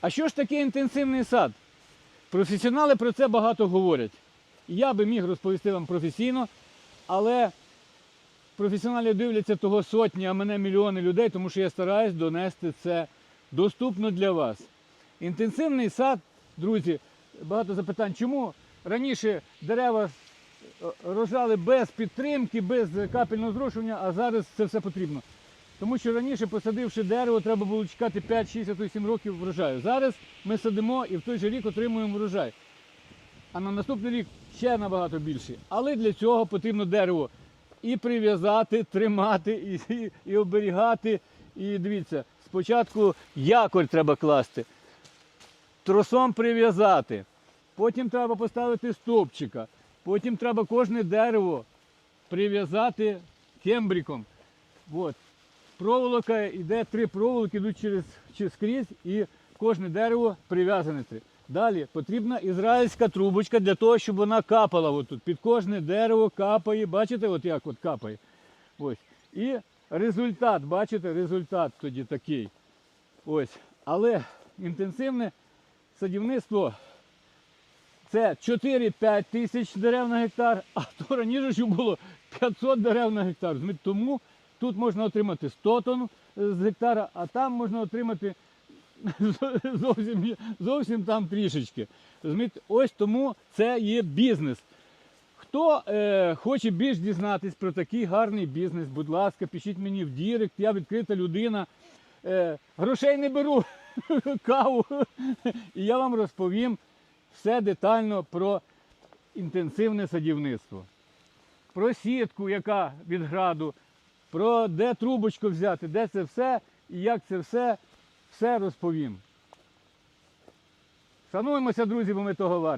А що ж таке інтенсивний сад? Професіонали про це багато говорять. Я би міг розповісти вам професійно, але професіонали дивляться того сотні, а мене мільйони людей, тому що я стараюсь донести це доступно для вас. Інтенсивний сад, друзі, багато запитань, чому раніше дерева е, рожали без підтримки, без капельного зрошування, а зараз це все потрібно. Тому що раніше, посадивши дерево, треба було чекати 5, 6, а то й 7 років врожаю. Зараз ми садимо і в той же рік отримуємо врожай. А на наступний рік ще набагато більше. Але для цього потрібно дерево і прив'язати, тримати, і, і, і оберігати. І дивіться, спочатку якорь треба класти, тросом прив'язати, потім треба поставити стовпчика, потім треба кожне дерево прив'язати кембриком. От. Проволока йде, три проволоки йдуть через, через скрізь і кожне дерево прив'язане. Далі потрібна ізраїльська трубочка для того, щоб вона капала. От тут. Під кожне дерево капає. Бачите, от як от капає. Ось. І результат, бачите, результат тоді такий. Ось. Але інтенсивне садівництво це 4-5 тисяч дерев на гектар, а то раніше було 500 дерев на гектар. Тому тут можна отримати 100 тонн е, з гектара, а там можна отримати зовсім, зовсім там трішечки. Розумієте? Ось тому це є бізнес. Хто е, хоче більш дізнатись про такий гарний бізнес, будь ласка, пишіть мені в Дірект, я відкрита людина. Е, грошей не беру, каву. І я вам розповім все детально про інтенсивне садівництво. Про сітку, яка від граду, про де трубочку взяти, де це все і як це все, все розповім. Шануємося, друзі, бо ми того варті.